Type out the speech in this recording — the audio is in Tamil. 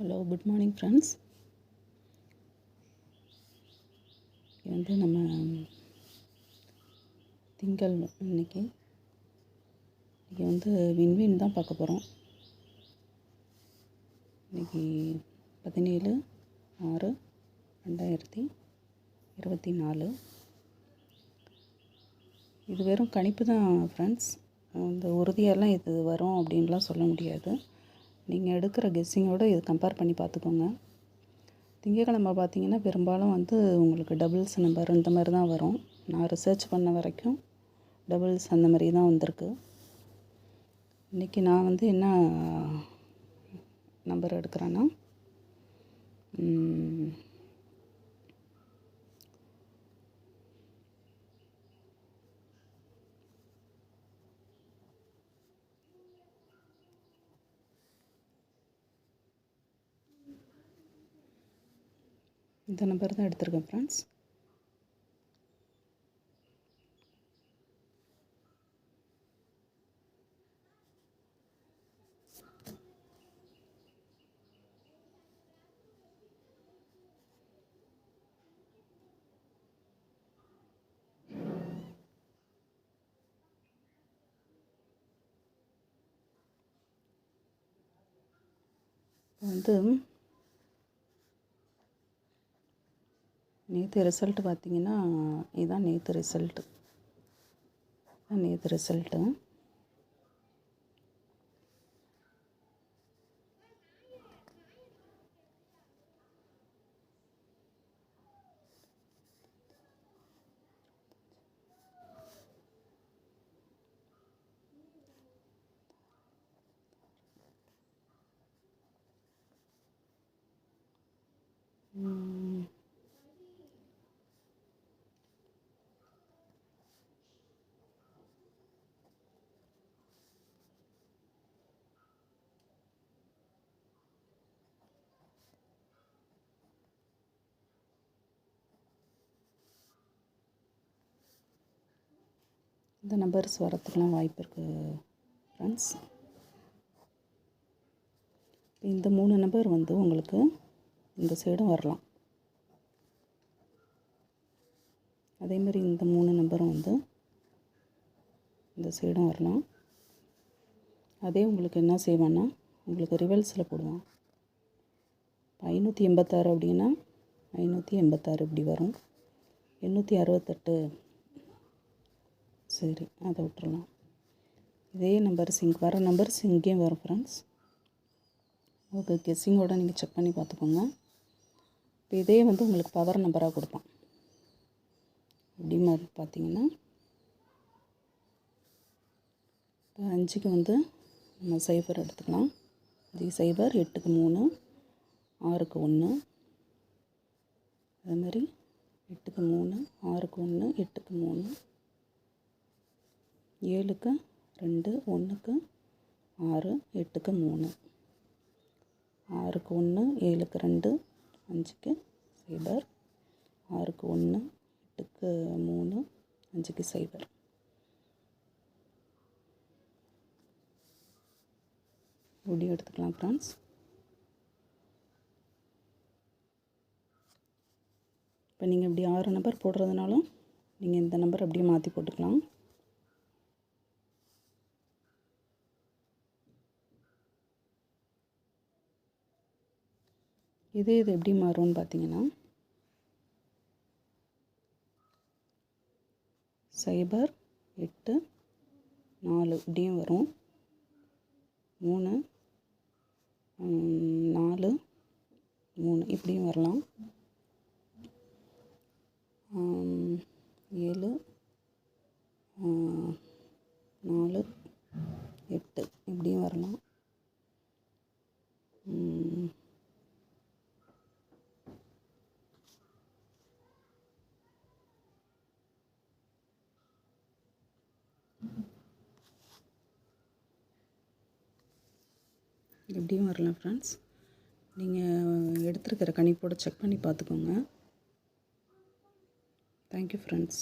ஹலோ குட் மார்னிங் ஃப்ரெண்ட்ஸ் இது வந்து நம்ம திங்கள் இன்னைக்கு இன்றைக்கி வந்து விண்வின் தான் பார்க்க போகிறோம் இன்றைக்கி பதினேழு ஆறு ரெண்டாயிரத்தி இருபத்தி நாலு. இது வெறும் கணிப்பு தான் ஃப்ரெண்ட்ஸ் இந்த உறுதியெல்லாம் இது வரும் அப்படின்லாம் சொல்ல முடியாது. நீங்கள் எடுக்கிற கெஸ்ஸிங்கோடு இது கம்பேர் பண்ணி பார்த்துக்கோங்க. திங்கக்கிழமை பார்த்தீங்கன்னா பெரும்பாலும் வந்து உங்களுக்கு டபுள்ஸ் நம்பர் இந்த மாதிரி தான் வரும். நான் ரிசர்ச் பண்ண வரைக்கும் டபுள்ஸ் அந்த மாதிரி தான் வந்திருக்கு. இன்றைக்கி நான் வந்து என்ன நம்பர் எடுக்கிறேன்னா இந்த நம்பர் தான் எடுத்திருக்கேன் ஃப்ரெண்ட்ஸ் வந்து நேற்று ரிசல்ட்டு பார்த்தீங்கன்னா இதுதான் நேற்று ரிசல்ட்டு நேற்று ரிசல்ட்டு இந்த நம்பர்ஸ் வரத்துக்கெலாம் வாய்ப்பு இருக்குது ஃப்ரெண்ட்ஸ் இந்த மூணு நம்பர் வந்து உங்களுக்கு இந்த சைடும் வரலாம். அதேமாதிரி இந்த மூணு நம்பரும் வந்து இந்த சைடும் வரலாம். அதே உங்களுக்கு என்ன செய்வான்னா உங்களுக்கு ரிவல்ஸில் போடுவான். ஐநூற்றி எண்பத்தாறு அப்படின்னா ஐநூற்றி எண்பத்தாறு இப்படி வரும். எண்ணூற்றி அறுபத்தெட்டு சரி அதை விட்டுறலாம். இதே நம்பர் சிங்க் வர நம்பர்ஸ் இங்கேயும் வரும் ஃப்ரெண்ட்ஸ் ஓகே கெஸ்ஸிங்கோட நீங்கள் செக் பண்ணி பார்த்துக்கோங்க. இப்போ இதே வந்து உங்களுக்கு பவர் நம்பராக கொடுப்பான். எப்படி மாதிரி பார்த்தீங்கன்னா இப்போ அஞ்சுக்கு வந்து நம்ம சைபர் எடுத்துக்கலாம். இது சைபர் எட்டுக்கு மூணு ஆறுக்கு ஒன்று அதே மாதிரி எட்டுக்கு மூணு ஆறுக்கு ஒன்று எட்டுக்கு மூணு. ஏழுக்கு ரெண்டு ஒன்றுக்கு ஆறு எட்டுக்கு மூணு. ஆறுக்கு ஒன்று ஏழுக்கு ரெண்டு அஞ்சுக்கு சைபர். ஆறுக்கு ஒன்று எட்டுக்கு மூணு அஞ்சுக்கு சைபர். முடிவு எடுத்துக்கலாம் ஃப்ரெண்ட்ஸ் இப்போ நீங்கள் இப்படி ஆறு நம்பர் போடுறதுனாலும் நீங்கள் இந்த நம்பர் அப்படியே மாற்றி போட்டுக்கலாம். இதே இது எப்படி மாறும்னு பார்த்தீங்கன்னா சைபர் எட்டு நாலு இப்படியும் வரும். மூணு நாலு மூணு இப்படியும் வரலாம். ஏழு நாலு எட்டு இப்படியும் வரலாம். இப்படியும் வரலாம் ஃப்ரெண்ட்ஸ் நீங்கள் எடுத்துருக்கிற கணிப்போடு செக் பண்ணி பார்த்துக்கோங்க. Thank you friends